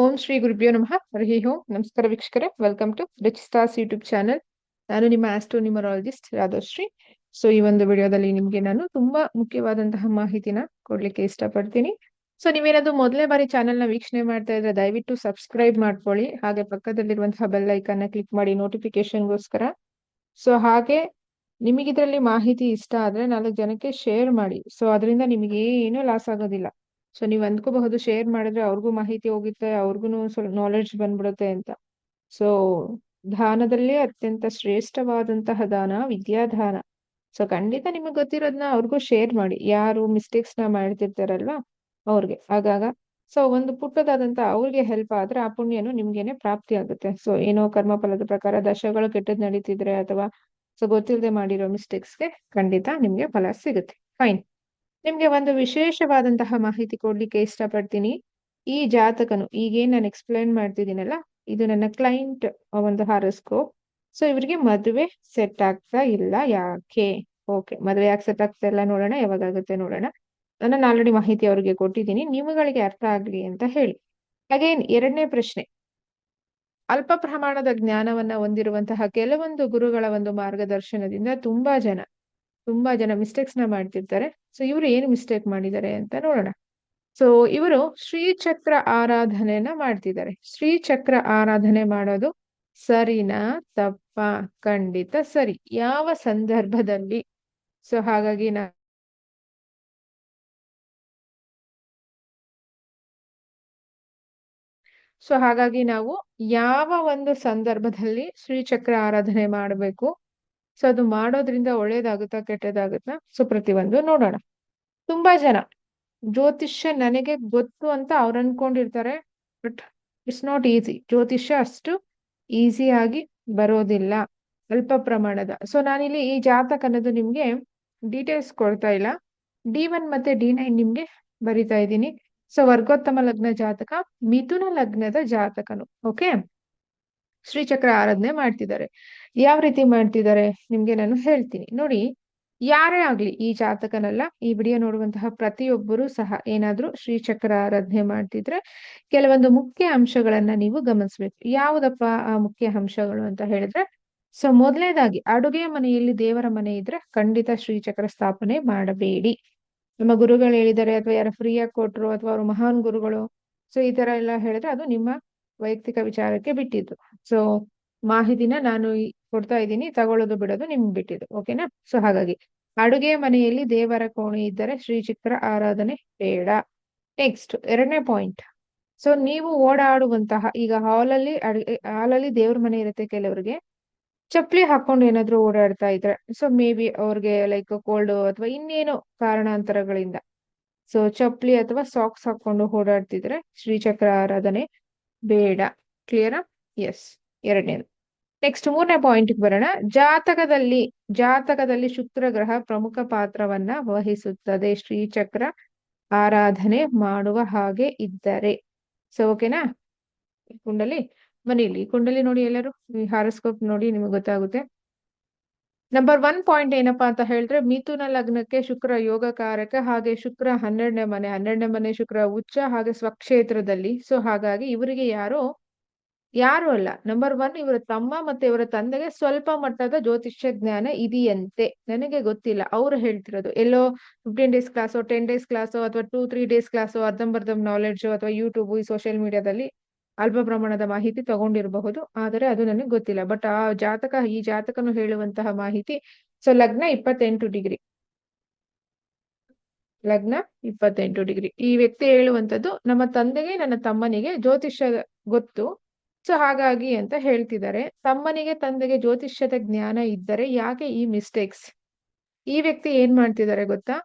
ಓಂ ಶ್ರೀ ಗುರುಭ್ಯೋ ನಮಃ. ಹರಿ ಓಂ. ನಮಸ್ಕಾರ ವೀಕ್ಷಕರೇ. Welcome to rich stars YouTube channel ನಾನು ನಿಮ್ಮ ಆಸ್ಟ್ರೋ ನ್ಯೂಮರಾಲಜಿಸ್ಟ್ ರಾಧಶ್ರೀ. ಸೊ ಈ ಒಂದು ವಿಡಿಯೋದಲ್ಲಿ ನಿಮ್ಗೆ ನಾನು ತುಂಬಾ ಮುಖ್ಯವಾದಂತಹ ಮಾಹಿತಿನ ಕೊಡ್ಲಿಕ್ಕೆ ಇಷ್ಟಪಡ್ತೀನಿ. ಸೊ ನೀವೇನಾದ್ರು ಮೊದಲೇ ಬಾರಿ ಚಾನೆಲ್ನ ವೀಕ್ಷಣೆ ಮಾಡ್ತಾ ಇದ್ರೆ ದಯವಿಟ್ಟು ಸಬ್ಸ್ಕ್ರೈಬ್ ಮಾಡ್ಕೊಳ್ಳಿ. ಹಾಗೆ ಪಕ್ಕದಲ್ಲಿರುವಂತಹ ಬೆಲ್ ಐಕನ್ ಕ್ಲಿಕ್ ಮಾಡಿ ನೋಟಿಫಿಕೇಶನ್ಗೋಸ್ಕರ ಸೊ ಹಾಗೆ ನಿಮಗಿದ್ರಲ್ಲಿ ಮಾಹಿತಿ ಇಷ್ಟ ಆದ್ರೆ ನಾಲ್ಕು ಜನಕ್ಕೆ ಶೇರ್ ಮಾಡಿ. ಸೊ ಅದರಿಂದ ನಿಮಗೆ ಏನು ಲಾಸ್ ಆಗೋದಿಲ್ಲ. ಸೊ ನೀವು ಅಂದ್ಕೋಬಹುದು ಶೇರ್ ಮಾಡಿದ್ರೆ ಅವ್ರಿಗೂ ಮಾಹಿತಿ ಹೋಗುತ್ತೆ ಅವ್ರಿಗೂ ಸ್ವಲ್ಪ ನಾಲೆಡ್ಜ್ ಬಂದ್ಬಿಡುತ್ತೆ ಅಂತ. ಸೊ ದಾನದಲ್ಲೇ ಅತ್ಯಂತ ಶ್ರೇಷ್ಠವಾದಂತಹ ದಾನ ವಿದ್ಯಾದಾನ. ಸೊ ಖಂಡಿತ ನಿಮಗೆ ಗೊತ್ತಿರೋದನ್ನ ಅವ್ರಿಗೂ ಶೇರ್ ಮಾಡಿ. ಯಾರು ಮಿಸ್ಟೇಕ್ಸ್ನ ಮಾಡ್ತಿರ್ತಾರಲ್ವಾ ಅವ್ರಿಗೆ. ಆಗಾಗ ಸೊ ಒಂದು ಪುಟ್ಟದಾದಂತ ಅವ್ರಿಗೆ ಹೆಲ್ಪ್ ಆದ್ರೆ ಆ ಪುಣ್ಯನು ನಿಮ್ಗೇನೆ ಪ್ರಾಪ್ತಿ ಆಗುತ್ತೆ. ಸೊ ಏನೋ ಕರ್ಮಫಲದ ಪ್ರಕಾರ ದಶಗಳು ಕೆಟ್ಟದ್ ನಡೀತಿದ್ರೆ ಅಥವಾ ಸೊ ಗೊತ್ತಿಲ್ಲದೆ ಮಾಡಿರೋ ಮಿಸ್ಟೇಕ್ಸ್ಗೆ ಖಂಡಿತ ನಿಮ್ಗೆ ಫಲ ಸಿಗುತ್ತೆ. ಫೈನ್ ನಿಮ್ಗೆ ಒಂದು ವಿಶೇಷವಾದಂತಹ ಮಾಹಿತಿ ಕೊಡ್ಲಿಕ್ಕೆ ಇಷ್ಟಪಡ್ತೀನಿ. ಈ ಜಾತಕನು, ಈಗೇನ್ ನಾನು ಎಕ್ಸ್ಪ್ಲೈನ್ ಮಾಡ್ತಿದ್ದೀನಲ್ಲ, ಇದು ನನ್ನ ಕ್ಲೈಂಟ್ ಒಂದು ಹಾರಸ್ಕೋಪ್ ಸೊ ಇವರಿಗೆ ಮದುವೆ ಸೆಟ್ ಆಗ್ತಾ ಇಲ್ಲ ಯಾಕೆ? ಓಕೆ ಮದುವೆ ಯಾಕೆ ಸೆಟ್ ಆಗ್ತಾ ಇಲ್ಲ ನೋಡೋಣ ಯಾವಾಗ ಆಗುತ್ತೆ ನೋಡೋಣ. ನಾನು ಆಲ್ರೆಡಿ ಮಾಹಿತಿ ಅವರಿಗೆ ಕೊಟ್ಟಿದ್ದೀನಿ, ನಿಮ್ಗಳಿಗೆ ಅರ್ಥ ಆಗ್ಲಿ ಅಂತ ಹೇಳಿ. ಅಗೇನ್ ಎರಡನೇ ಪ್ರಶ್ನೆ. ಅಲ್ಪ ಪ್ರಮಾಣದ ಜ್ಞಾನವನ್ನ ಹೊಂದಿರುವಂತಹ ಕೆಲವೊಂದು ಗುರುಗಳ ಒಂದು ಮಾರ್ಗದರ್ಶನದಿಂದ ತುಂಬಾ ಜನ ತುಂಬಾ ಜನ ಮಿಸ್ಟೇಕ್ಸ್ನ ಮಾಡ್ತಿರ್ತಾರೆ. ಸೊ ಇವರು ಏನು ಮಿಸ್ಟೇಕ್ ಮಾಡಿದ್ದಾರೆ ಅಂತ ನೋಡೋಣ. ಸೊ ಇವರು ಶ್ರೀಚಕ್ರ ಆರಾಧನೆಯನ್ನ ಮಾಡ್ತಿದ್ದಾರೆ. ಶ್ರೀಚಕ್ರ ಆರಾಧನೆ ಮಾಡೋದು ಸರಿನಾ ತಪ್ಪ? ಖಂಡಿತ ಸರಿ. ಯಾವ ಸಂದರ್ಭದಲ್ಲಿ? ಸೊ ಹಾಗಾಗಿ ನಾ ಸೊ ಹಾಗಾಗಿ ನಾವು ಯಾವ ಒಂದು ಸಂದರ್ಭದಲ್ಲಿ ಶ್ರೀಚಕ್ರ ಆರಾಧನೆ ಮಾಡಬೇಕು? ಸೊ ಅದು ಮಾಡೋದ್ರಿಂದ ಒಳ್ಳೇದಾಗುತ್ತಾ ಕೆಟ್ಟದಾಗುತ್ತಾ? ಸೊ ಪ್ರತಿಯೊಂದು ನೋಡೋಣ. ತುಂಬಾ ಜನ. ಜ್ಯೋತಿಷ್ಯ ನನಗೆ ಗೊತ್ತು ಅಂತ ಅವ್ರು ಅನ್ಕೊಂಡಿರ್ತಾರೆ. ಬಟ್ ಇಟ್ಸ್ ನಾಟ್ ಈಸಿ ಜ್ಯೋತಿಷ್ಯ ಅಷ್ಟು ಈಸಿ ಆಗಿ ಬರೋದಿಲ್ಲ. ಅಲ್ಪ ಪ್ರಮಾಣದ. ಸೊ ನಾನಿಲ್ಲಿ ಈ ಜಾತಕ ಅನ್ನೋದು ನಿಮ್ಗೆ ಡೀಟೇಲ್ಸ್ ಕೊಡ್ತಾ ಇಲ್ಲ. ಡಿ ಒನ್ ಮತ್ತೆ ಡಿ ನೈನ್ ನಿಮ್ಗೆ ಬರಿತಾ ಇದ್ದೀನಿ. ಸೊ ವರ್ಗೋತ್ತಮ ಲಗ್ನ ಜಾತಕ, ಮಿಥುನ ಲಗ್ನದ ಜಾತಕನು. ಓಕೆ ಶ್ರೀಚಕ್ರ ಆರಾಧನೆ ಮಾಡ್ತಿದ್ದಾರೆ. ಯಾವ ರೀತಿ ಮಾಡ್ತಿದ್ದಾರೆ? ನಿಮ್ಗೆ ನಾನು ಹೇಳ್ತೀನಿ. ನೋಡಿ, ಯಾರೇ ಆಗ್ಲಿ ಈ ಜಾತಕನಲ್ಲ, ಈ ವಿಡಿಯೋ ನೋಡುವಂತಹ ಪ್ರತಿಯೊಬ್ಬರು ಸಹ ಏನಾದ್ರೂ ಶ್ರೀಚಕ್ರ ಆರಾಧನೆ ಮಾಡ್ತಿದ್ರೆ ಕೆಲವೊಂದು ಮುಖ್ಯ ಅಂಶಗಳನ್ನ ನೀವು ಗಮನಿಸ್ಬೇಕು. ಯಾವುದಪ್ಪ ಆ ಮುಖ್ಯ ಅಂಶಗಳು ಅಂತ ಹೇಳಿದ್ರೆ, ಸೊ ಮೊದಲನೇದಾಗಿ, ಅಡುಗೆ ಮನೆಯಲ್ಲಿ ದೇವರ ಮನೆ ಇದ್ರೆ ಖಂಡಿತ ಶ್ರೀಚಕ್ರ ಸ್ಥಾಪನೆ ಮಾಡಬೇಡಿ. ನಮ್ಮ ಗುರುಗಳು ಹೇಳಿದ್ದಾರೆ, ಅಥವಾ ಯಾರು ಫ್ರೀಯಾಗಿ ಕೊಟ್ರು, ಅಥವಾ ಅವರು ಮಹಾನ್ ಗುರುಗಳು, ಸೊ ಈ ತರ ಎಲ್ಲ ಹೇಳಿದ್ರೆ ಅದು ನಿಮ್ಮ ವೈಯಕ್ತಿಕ ವಿಚಾರಕ್ಕೆ ಬಿಟ್ಟಿದ್ದು. ಸೊ ಮಾಹಿತಿನ ನಾನು ಕೊಡ್ತಾ ಇದ್ದೀನಿ, ತಗೊಳ್ಳೋದು ಬಿಡೋದು ನಿಮ್ಗೆ ಬಿಟ್ಟಿದ್ದು, ಓಕೆನಾ? ಸೊ ಹಾಗಾಗಿ ಅಡುಗೆ ಮನೆಯಲ್ಲಿ ದೇವರ ಕೋಣೆ ಇದ್ದರೆ ಶ್ರೀ ಚಿತ್ರ ಆರಾಧನೆ ಬೇಡ. ನೆಕ್ಸ್ಟ್ ಎರಡನೇ ಪಾಯಿಂಟ್ ಸೊ ನೀವು ಓಡಾಡುವಂತಹ, ಈಗ ಹಾಲಲ್ಲಿ ಅಡುಗೆ ಹಾಲಲ್ಲಿ ದೇವ್ರ ಮನೆ ಇರುತ್ತೆ ಕೆಲವರಿಗೆ, ಚಪ್ಪಲಿ ಹಾಕೊಂಡು ಏನಾದ್ರು ಓಡಾಡ್ತಾ ಇದ್ರೆ ಸೊ ಮೇ ಬಿ ಅವ್ರಿಗೆ ಲೈಕ್ ಕೋಲ್ಡ್ ಅಥವಾ ಇನ್ನೇನೋ ಕಾರಣಾಂತರಗಳಿಂದ ಸೊ ಚಪ್ಪಲಿ ಅಥವಾ ಸಾಕ್ಸ್ ಹಾಕೊಂಡು ಓಡಾಡ್ತಿದ್ರೆ ಶ್ರೀಚಕ್ರ ಆರಾಧನೆ ಬೇಡ. ಕ್ಲಿಯರಾ ಎಸ್ ಎರಡನೇದು. ನೆಕ್ಸ್ಟ್ ಮೂರನೇ ಪಾಯಿಂಟ್ ಬರೋಣ. ಜಾತಕದಲ್ಲಿ ಜಾತಕದಲ್ಲಿ ಶುಕ್ರ ಗ್ರಹ ಪ್ರಮುಖ ಪಾತ್ರವನ್ನ ವಹಿಸುತ್ತದೆ. ಶ್ರೀಚಕ್ರ ಆರಾಧನೆ ಮಾಡುವ ಹಾಗೆ ಇದ್ದರೆ. ಸೊ ಓಕೆನಾ ಕುಂಡಲಿ? ಮನೆಯಲ್ಲಿ ಕುಂಡಲಿ ನೋಡಿ ಎಲ್ಲರೂ. ಈ ಹಾರೋಸ್ಕೋಪ್ ನೋಡಿ ನಿಮಗೆ ಗೊತ್ತಾಗುತ್ತೆ. ನಂಬರ್ ಒನ್ ಪಾಯಿಂಟ್ ಏನಪ್ಪಾ ಅಂತ ಹೇಳಿದ್ರೆ, ಮಿಥುನ ಲಗ್ನಕ್ಕೆ ಶುಕ್ರ ಯೋಗಕಾರಕ ಹಾಗೆ ಶುಕ್ರ ಹನ್ನೆರಡನೇ ಮನೆ ಹನ್ನೆರಡನೇ ಮನೆ ಶುಕ್ರ ಉಚ್ಚ ಹಾಗೆ ಸ್ವಕ್ಷೇತ್ರದಲ್ಲಿ. ಸೊ ಹಾಗಾಗಿ ಇವರಿಗೆ ಯಾರೋ ಯಾರು ಅಲ್ಲ. ನಂಬರ್ ಒನ್ ಇವರ ತಮ್ಮ ಮತ್ತೆ ಇವರ ತಂದೆಗೆ ಸ್ವಲ್ಪ ಮಟ್ಟದ ಜ್ಯೋತಿಷ್ಯ ಜ್ಞಾನ ಇದೆಯಂತೆ. ನನಗೆ ಗೊತ್ತಿಲ್ಲ. ಅವ್ರು ಹೇಳ್ತಿರೋದು. ಎಲ್ಲೋ ಫಿಫ್ಟೀನ್ ಡೇಸ್ ಕ್ಲಾಸೋ ಟೆನ್ ಡೇಸ್ ಕ್ಲಾಸೋ ಅಥವಾ ಟೂ ತ್ರೀ ಡೇಸ್ ಕ್ಲಾಸೋ ಅರ್ಧಂಬರ್ಧಂ ನಾಲೆಡ್ಜು ಅಥವಾ ಯೂಟ್ಯೂಬ್ ಈ ಸೋಷಿಯಲ್ ಮೀಡಿಯಾದಲ್ಲಿ ಅಲ್ಪ ಪ್ರಮಾಣದ ಮಾಹಿತಿ ತಗೊಂಡಿರಬಹುದು. ಆದರೆ ಅದು ನನಗೆ ಗೊತ್ತಿಲ್ಲ. ಬಟ್ ಆ ಜಾತಕ, ಈ ಜಾತಕನು ಹೇಳುವಂತಹ ಮಾಹಿತಿ ಸೊ ಲಗ್ನ ಇಪ್ಪತ್ತೆಂಟು ಡಿಗ್ರಿ. ಲಗ್ನ ಇಪ್ಪತ್ತೆಂಟು ಡಿಗ್ರಿ. ಈ ವ್ಯಕ್ತಿ ಹೇಳುವಂತದ್ದು ನಮ್ಮ ತಂದೆಗೆ, ನನ್ನ ತಮ್ಮನಿಗೆ ಜ್ಯೋತಿಷ್ಯ ಗೊತ್ತು. ಸೊ ಹಾಗಾಗಿ ಅಂತ ಹೇಳ್ತಿದ್ದಾರೆ. ತಮ್ಮನಿಗೆ ತಂದೆಗೆ ಜ್ಯೋತಿಷ್ಯದ ಜ್ಞಾನ ಇದ್ದರೆ ಯಾಕೆ ಈ ಮಿಸ್ಟೇಕ್ಸ್ ಈ ವ್ಯಕ್ತಿ ಏನ್ ಮಾಡ್ತಿದ್ದಾರೆ ಗೊತ್ತಾ?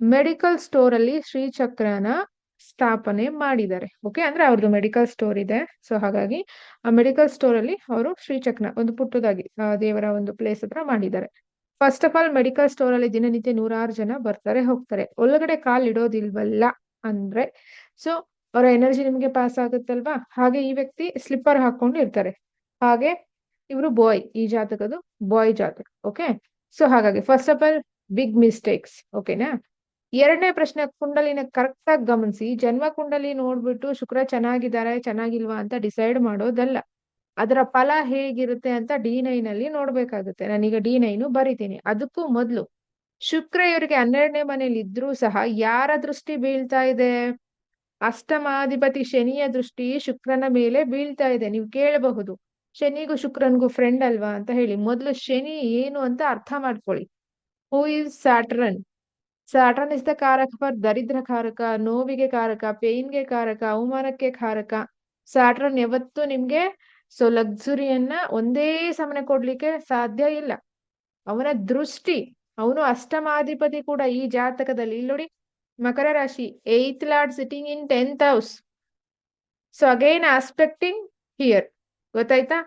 ಮೆಡಿಕಲ್ ಸ್ಟೋರ್ ಅಲ್ಲಿ ಶ್ರೀಚಕ್ರನ ಸ್ಥಾಪನೆ ಮಾಡಿದ್ದಾರೆ. ಓಕೆ ಅಂದ್ರೆ ಅವ್ರದ್ದು ಮೆಡಿಕಲ್ ಸ್ಟೋರ್ ಇದೆ. ಸೊ ಹಾಗಾಗಿ ಆ ಮೆಡಿಕಲ್ ಸ್ಟೋರ್ ಅಲ್ಲಿ ಅವರು ಶ್ರೀಚಕ್ರ ಒಂದು ಪುಟ್ಟದಾಗಿ ದೇವರ ಒಂದು ಪ್ಲೇಸ್ ಹತ್ರ ಮಾಡಿದ್ದಾರೆ. First of all medical store ಅಲ್ಲಿ ದಿನನಿತ್ಯ ನೂರಾರು ಜನ ಬರ್ತಾರೆ, ಹೋಗ್ತಾರೆ. ಒಳಗಡೆ ಕಾಲ್ ಇಡೋದಿಲ್ವಲ್ಲ ಅಂದ್ರೆ ಸೊ ಅವರ ಎನರ್ಜಿ ನಿಮ್ಗೆ ಪಾಸ್ ಆಗುತ್ತಲ್ವಾ? ಹಾಗೆ ಈ ವ್ಯಕ್ತಿ ಸ್ಲಿಪ್ಪರ್ ಹಾಕೊಂಡು ಇರ್ತಾರೆ. ಹಾಗೆ ಇವರು ಬಾಯ್ ಈ ಜಾತಕದು ಬಾಯ್ ಜಾತಕ ಓಕೆ ಸೊ ಹಾಗಾಗಿ first of all big mistakes ಓಕೆನಾ ಎರಡನೇ ಪ್ರಶ್ನೆ ಕುಂಡಲಿನ ಕರೆಕ್ಟ್ ಆಗಿ ಗಮನಿಸಿ. ಜನ್ಮ ಕುಂಡಲಿ ನೋಡ್ಬಿಟ್ಟು ಶುಕ್ರ ಚೆನ್ನಾಗಿದ್ದಾರೆ, ಚೆನ್ನಾಗಿಲ್ವಾ ಅಂತ ಡಿಸೈಡ್ ಮಾಡೋದಲ್ಲ. ಅದರ ಫಲ ಹೇಗಿರುತ್ತೆ ಅಂತ ಡಿ ನೈನ್ ಅಲ್ಲಿ ನೋಡ್ಬೇಕಾಗುತ್ತೆ. ನಾನೀಗ ಡಿ ನೈನು ಬರಿತೀನಿ. ಅದಕ್ಕೂ ಮೊದಲು ಶುಕ್ರ ಇವರಿಗೆ ಹನ್ನೆರಡನೇ ಮನೇಲಿ ಇದ್ರೂ ಸಹ ಯಾರ ದೃಷ್ಟಿ ಬೀಳ್ತಾ ಇದೆ? ಅಷ್ಟಮಾಧಿಪತಿ ಶನಿಯ ದೃಷ್ಟಿ ಶುಕ್ರನ ಮೇಲೆ ಬೀಳ್ತಾ ಇದೆ. ನೀವು ಕೇಳಬಹುದು. ಶನಿಗೂ ಶುಕ್ರನ್ಗೂ ಫ್ರೆಂಡ್ ಅಲ್ವಾ ಅಂತ ಹೇಳಿ. ಮೊದಲು ಶನಿ ಏನು ಅಂತ ಅರ್ಥ ಮಾಡ್ಕೊಳ್ಳಿ. Who is Saturn Saturn is the ಕಾರಕ ಫಾರ್ ದರಿದ್ರ ಕಾರಕ, ನೋವಿಗೆ ಕಾರಕ ಪೇನ್ಗೆ ಕಾರಕ, ಅವಮಾನಕ್ಕೆ ಕಾರಕ. ಸ್ಯಾಟ್ರನ್ ಯಾವತ್ತೂ ನಿಮ್ಗೆ ಸೊ ಲಕ್ಸುರಿಯನ್ನ ಒಂದೇ ಸಮನೆ ಕೊಡ್ಲಿಕ್ಕೆ ಸಾಧ್ಯ ಇಲ್ಲ. ಅವನ ದೃಷ್ಟಿ, ಅವನು ಅಷ್ಟಮಾಧಿಪತಿ ಕೂಡ ಈ ಜಾತಕದಲ್ಲಿ. ಇಲ್ಲಿ ನೋಡಿ ಮಕರ ರಾಶಿ eighth lord sitting in tenth house so again aspecting here ಗೊತ್ತಾಯ್ತಾ?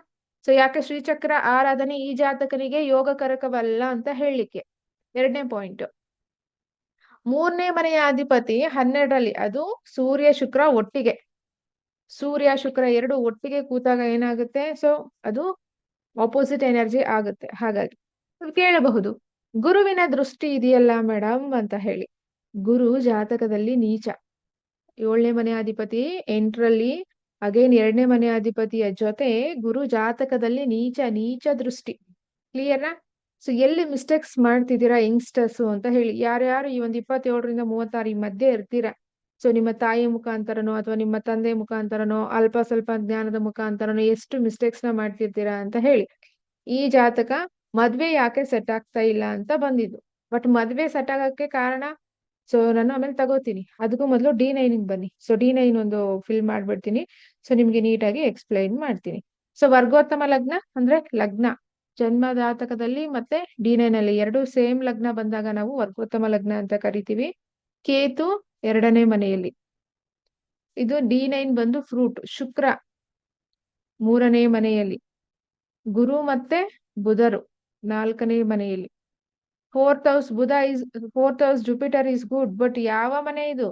ಸೊ ಯಾಕೆ ಶ್ರೀಚಕ್ರ ಆರಾಧನೆ ಈ ಜಾತಕನಿಗೆ ಯೋಗಕರಕವಲ್ಲ ಅಂತ ಹೇಳಲಿಕ್ಕೆ ಎರಡನೇ ಪಾಯಿಂಟ್ ಮೂರನೇ ಮನೆಯ ಅಧಿಪತಿ ಹನ್ನೆರಡರಲ್ಲಿ, ಅದು ಸೂರ್ಯ, ಶುಕ್ರ ಒಟ್ಟಿಗೆ. ಸೂರ್ಯ, ಶುಕ್ರ ಎರಡು ಒಟ್ಟಿಗೆ ಕೂತಾಗ ಏನಾಗುತ್ತೆ? ಸೊ ಅದು ಆಪೋಸಿಟ್ ಎನರ್ಜಿ ಆಗುತ್ತೆ. ಹಾಗಾಗಿ ಕೇಳಬಹುದು. ಗುರುವಿನ ದೃಷ್ಟಿ ಇದೆಯಲ್ಲ ಮೇಡಮ್ ಅಂತ ಹೇಳಿ. ಗುರು ಜಾತಕದಲ್ಲಿ ನೀಚ. ಏಳನೇ ಮನೆ ಅಧಿಪತಿ, ಎಂಟರಲ್ಲಿ ಅಗೇನ್ ಎರಡನೇ ಮನೆ ಅಧಿಪತಿಯ ಜೊತೆ ಗುರು ಜಾತಕದಲ್ಲಿ ನೀಚ ನೀಚ ದೃಷ್ಟಿ. ಕ್ಲಿಯರ್ನಾ ಸೊ ಎಲ್ಲಿ ಮಿಸ್ಟೇಕ್ಸ್ ಮಾಡ್ತಿದ್ದೀರಾ ಯಂಗ್ಸ್ಟರ್ಸ್ ಅಂತ ಹೇಳಿ. ಯಾರ್ಯಾರು ಈ ಒಂದು ಇಪ್ಪತ್ತೇಳರಿಂದ ಮೂವತ್ತಾರು ಈ ಮಧ್ಯೆ ಇರ್ತೀರಾ? ಸೊ ನಿಮ್ಮ ತಾಯಿ ಮುಖಾಂತರನೋ ಅಥವಾ ನಿಮ್ಮ ತಂದೆ ಮುಖಾಂತರನೋ, ಅಲ್ಪ ಸ್ವಲ್ಪ ಜ್ಞಾನದ ಮುಖಾಂತರನೋ ಎಷ್ಟು ಮಿಸ್ಟೇಕ್ಸ್ನ ಮಾಡ್ತಿರ್ತೀರಾ ಅಂತ ಹೇಳಿ. ಈ ಜಾತಕ ಮದ್ವೆ ಯಾಕೆ ಸೆಟ್ ಆಗ್ತಾ ಇಲ್ಲ ಅಂತ ಬಂದಿದ್ದು. ಬಟ್ ಮದ್ವೆ ಸೆಟ್ ಆಗಕ್ಕೆ ಕಾರಣ ಸೊ ನಾನು ಆಮೇಲೆ ತಗೋತೀನಿ. ಅದಕ್ಕೂ ಮೊದಲು ಡಿ ನೈನ್ ಬನ್ನಿ. ಸೊ ಡಿ ನೈನ್ ಒಂದು ಫಿಲ್ ಮಾಡ್ಬಿಡ್ತೀನಿ. ಸೊ ನಿಮ್ಗೆ ನೀಟಾಗಿ ಎಕ್ಸ್ಪ್ಲೈನ್ ಮಾಡ್ತೀನಿ. ಸೊ ವರ್ಗೋತ್ತಮ ಲಗ್ನ ಅಂದ್ರೆ ಲಗ್ನ. ಜನ್ಮದಾತಕದಲ್ಲಿ ಮತ್ತೆ ಡಿ ನೈನ್ ಅಲ್ಲಿ ಎರಡು ಸೇಮ್ ಲಗ್ನ ಬಂದಾಗ ನಾವು ವರ್ಗೋತ್ತಮ ಲಗ್ನ ಅಂತ ಕರಿತೀವಿ. ಕೇತು ಎರಡನೇ ಮನೆಯಲ್ಲಿ. ಇದು ಡಿ ನೈನ್ ಬಂದು ಫ್ರೂಟ್ ಶುಕ್ರ ಮೂರನೇ ಮನೆಯಲ್ಲಿ. ಗುರು ಮತ್ತೆ ಬುಧರು ನಾಲ್ಕನೇ ಮನೆಯಲ್ಲಿ. Fourth house Budha is fourth house Jupiter is good but ಯಾವ ಮನೆ ಇದು?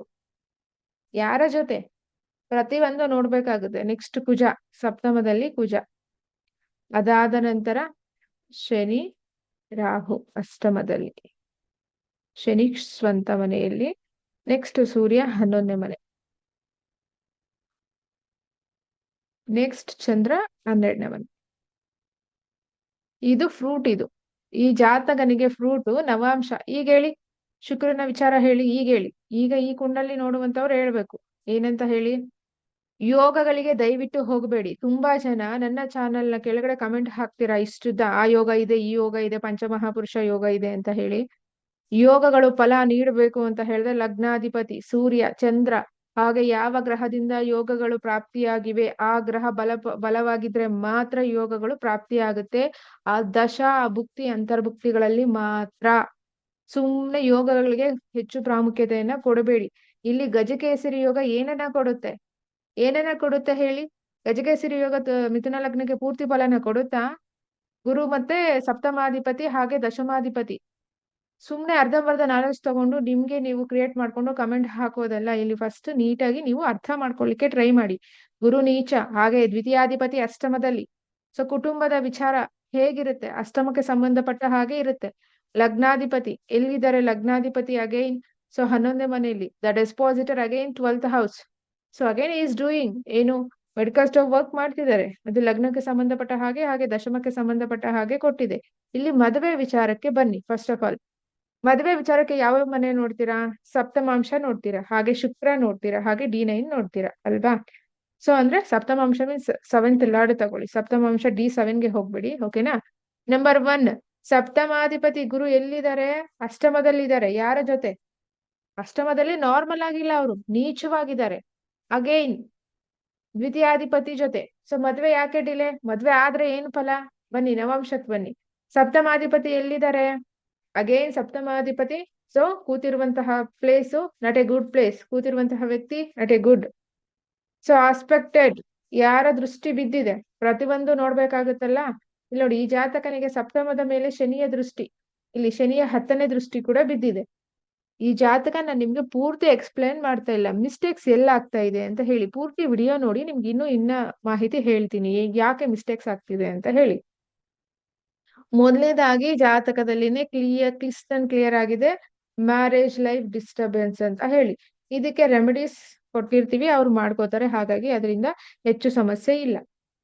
ಯಾರ ಜೊತೆ? ಪ್ರತಿಯೊಂದು ನೋಡ್ಬೇಕಾಗುತ್ತೆ. ನೆಕ್ಸ್ಟ್ ಕುಜ, ಸಪ್ತಮದಲ್ಲಿ ಕುಜ. ಅದಾದ ನಂತರ ಶನಿ, ರಾಹು ಅಷ್ಟಮದಲ್ಲಿ. ಶನಿ ಸ್ವಂತ ಮನೆಯಲ್ಲಿ. ನೆಕ್ಸ್ಟ್ ಸೂರ್ಯ ಹನ್ನೊಂದನೇ ಮನೆ. ನೆಕ್ಸ್ಟ್ ಚಂದ್ರ ಹನ್ನೆರಡನೇ ಮನೆ. ಇದು ಫ್ರೂಟ್ ಇದು. ಈ ಜಾತಕನಿಗೆ ಫ್ರೂಟ್ ನವಾಂಶ. ಈಗ ಹೇಳಿ, ಶುಕ್ರನ ವಿಚಾರ ಹೇಳಿ, ಈಗ ಹೇಳಿ. ಈಗ ಈ ಕುಂಡಲ್ಲಿ ನೋಡುವಂತವ್ರು ಹೇಳ್ಬೇಕು. ಏನಂತ ಹೇಳಿ? ಯೋಗಗಳಿಗೆ ದಯವಿಟ್ಟು ಹೋಗಬೇಡಿ. ತುಂಬಾ ಜನ ನನ್ನ ಚಾನೆಲ್ನ ಕೆಳಗಡೆ ಕಮೆಂಟ್ ಹಾಕ್ತೀರಾ? ಇಷ್ಟುದ್ದ, ಆ ಯೋಗ ಇದೆ, ಈ ಯೋಗ ಇದೆ, ಪಂಚಮಹಾಪುರುಷ ಯೋಗ ಇದೆ ಅಂತ ಹೇಳಿ. ಯೋಗಗಳು ಫಲ ನೀಡಬೇಕು ಅಂತ ಹೇಳಿದ್ರೆ ಲಗ್ನಾಧಿಪತಿ, ಸೂರ್ಯ, ಚಂದ್ರ ಹಾಗೆ ಯಾವ ಗ್ರಹದಿಂದ ಯೋಗಗಳು ಪ್ರಾಪ್ತಿಯಾಗಿವೆ? ಆ ಗ್ರಹ ಬಲ, ಬಲವಾಗಿದ್ರೆ ಮಾತ್ರ ಯೋಗಗಳು ಪ್ರಾಪ್ತಿಯಾಗುತ್ತೆ. ಆ ದಶಾ ಭುಕ್ತಿ, ಅಂತರ್ಭುಕ್ತಿಗಳಲ್ಲಿ ಮಾತ್ರ. ಸುಮ್ನೆ ಯೋಗಗಳಿಗೆ ಹೆಚ್ಚು ಪ್ರಾಮುಖ್ಯತೆಯನ್ನ ಕೊಡಬೇಡಿ. ಇಲ್ಲಿ ಗಜಕೇಸರಿ ಯೋಗ ಏನನ್ನ ಕೊಡುತ್ತೆ? ಏನನ್ನ ಕೊಡುತ್ತೆ ಹೇಳಿ? ಗಜಕೇಸರಿ ಯೋಗ ಮಿಥುನ ಲಗ್ನಕ್ಕೆ ಪೂರ್ತಿ ಫಲನ ಕೊಡುತ್ತಾ? ಗುರು ಮತ್ತೆ ಸಪ್ತಮಾಧಿಪತಿ ಹಾಗೆ ದಶಮಾಧಿಪತಿ. ಸುಮ್ನೆ ಅರ್ಧಂಬರ್ಧ ನಾಲೆಜ್ ತಗೊಂಡು ನಿಮ್ಗೆ ನೀವು ಕ್ರಿಯೇಟ್ ಮಾಡ್ಕೊಂಡು ಕಮೆಂಟ್ ಹಾಕೋದಲ್ಲ, ಇಲ್ಲಿ ಫಸ್ಟ್ ನೀಟಾಗಿ ನೀವು ಅರ್ಥ ಮಾಡ್ಕೊಳ್ಳಿಕ್ಕೆ ಟ್ರೈ ಮಾಡಿ. ಗುರು ನೀಚ, ಹಾಗೆ ದ್ವಿತೀಯಾಧಿಪತಿ ಅಷ್ಟಮದಲ್ಲಿ. ಸೊ ಕುಟುಂಬದ ವಿಚಾರ ಹೇಗಿರುತ್ತೆ? ಅಷ್ಟಮಕ್ಕೆ ಸಂಬಂಧಪಟ್ಟ ಹಾಗೆ ಇರುತ್ತೆ. ಲಗ್ನಾಧಿಪತಿ, ಎಲ್ಲಿದ್ದಾರೆ ಲಗ್ನಾಧಿಪತಿ ಅಗೈನ್ ಸೊ ಹನ್ನೊಂದೇ ಮನೆಯಲ್ಲಿ the dispositor again twelfth house so again is doing ಏನು ಮೆಡಿಕಲ್ ಸ್ಟೋರ್ ವರ್ಕ್ ಮಾಡ್ತಿದ್ದಾರೆ. ಅದು ಲಗ್ನಕ್ಕೆ ಸಂಬಂಧಪಟ್ಟ ಹಾಗೆ ಹಾಗೆ ದಶಮಕ್ಕೆ ಸಂಬಂಧಪಟ್ಟ ಹಾಗೆ ಕೊಟ್ಟಿದೆ. ಇಲ್ಲಿ ಮದುವೆ ವಿಚಾರಕ್ಕೆ ಬನ್ನಿ ಫಸ್ಟ್ ಆಫ್ ಆಲ್ ಮದುವೆ ವಿಚಾರಕ್ಕೆ ಯಾವ ಮನೆ ನೋಡ್ತೀರಾ? ಸಪ್ತಮಾಂಶ ನೋಡ್ತೀರಾ? ಹಾಗೆ ಶುಕ್ರ ನೋಡ್ತೀರಾ? ಹಾಗೆ ಡಿ ನೈನ್ ನೋಡ್ತೀರಾ? ಅಲ್ವಾ? ಸೊ ಅಂದ್ರೆ ಸಪ್ತಮಾಂಶ ಮೀನ್ಸ್ ಸೆವೆಂತ್ ಲಾರ್ಡ್ ತಗೊಳ್ಳಿ. ಸಪ್ತಮಾಂಶ ಡಿ ಸೆವೆನ್ಗೆ ಹೋಗ್ಬಿಡಿ ಓಕೆನಾ ನಂಬರ್ ಒನ್ ಸಪ್ತಮಾಧಿಪತಿ ಗುರು ಎಲ್ಲಿದ್ದಾರೆ? ಅಷ್ಟಮದಲ್ಲಿದ್ದಾರೆ. ಯಾರ ಜೊತೆ? ಅಷ್ಟಮದಲ್ಲಿ ನಾರ್ಮಲ್ ಆಗಿಲ್ಲ ಅವರು. ನೀಚವಾಗಿದ್ದಾರೆ. ಅಗೈನ್ ದ್ವಿತೀಯಾಧಿಪತಿ ಜೊತೆ. ಸೊ ಮದ್ವೆ ಯಾಕೆ ಡಿಲೆ ಮದ್ವೆ ಆದ್ರೆ ಏನ್ ಫಲ? ಬನ್ನಿ ನವಾಂಶಕ್ ಬನ್ನಿ. ಸಪ್ತಮಾಧಿಪತಿ ಎಲ್ಲಿದ್ದಾರೆ? ಅಗೈನ್ ಸಪ್ತಮಾಧಿಪತಿ so ಕೂತಿರುವಂತಹ place not a good place ಕೂತಿರುವಂತಹ ವ್ಯಕ್ತಿ not a good so aspected ಯಾರ ದೃಷ್ಟಿ ಬಿದ್ದಿದೆ? ಪ್ರತಿಯೊಂದು ನೋಡ್ಬೇಕಾಗುತ್ತಲ್ಲ? ಇಲ್ಲಿ ನೋಡಿ, ಈ ಜಾತಕನಿಗೆ ಸಪ್ತಮದ ಮೇಲೆ ಶನಿಯ ದೃಷ್ಟಿ. ಇಲ್ಲಿ ಶನಿಯ ಹತ್ತನೇ ದೃಷ್ಟಿ ಕೂಡ ಬಿದ್ದಿದೆ. ಈ ಜಾತಕ ನಾನು ನಿಮ್ಗೆ ಪೂರ್ತಿ ಎಕ್ಸ್ಪ್ಲೇನ್ ಮಾಡ್ತಾ ಇಲ್ಲ. ಮಿಸ್ಟೇಕ್ಸ್ ಎಲ್ಲ ಆಗ್ತಾ ಇದೆ ಅಂತ ಹೇಳಿ. ಪೂರ್ತಿ ವಿಡಿಯೋ ನೋಡಿ, ನಿಮ್ಗೆ ಇನ್ನೂ ಇನ್ನ ಮಾಹಿತಿ ಹೇಳ್ತೀನಿ. ಯಾಕೆ ಮಿಸ್ಟೇಕ್ಸ್ ಆಗ್ತಿದೆ ಅಂತ ಹೇಳಿ. ಮೊದಲನೇದಾಗಿ ಜಾತಕದಲ್ಲಿನೇ ಕ್ಲಿಯರ್ ಕ್ಲಿಸ್ಟನ್ ಕ್ಲಿಯರ್ ಆಗಿದೆ. ಮ್ಯಾರೇಜ್ ಲೈಫ್ ಡಿಸ್ಟರ್ಬೆನ್ಸ್ ಅಂತ ಹೇಳಿ. ಇದಕ್ಕೆ ರೆಮಿಡೀಸ್ ಕೊಟ್ಟಿರ್ತೀವಿ, ಅವ್ರು ಮಾಡ್ಕೋತಾರೆ. ಹಾಗಾಗಿ ಅದರಿಂದ ಹೆಚ್ಚು ಸಮಸ್ಯೆ ಇಲ್ಲ.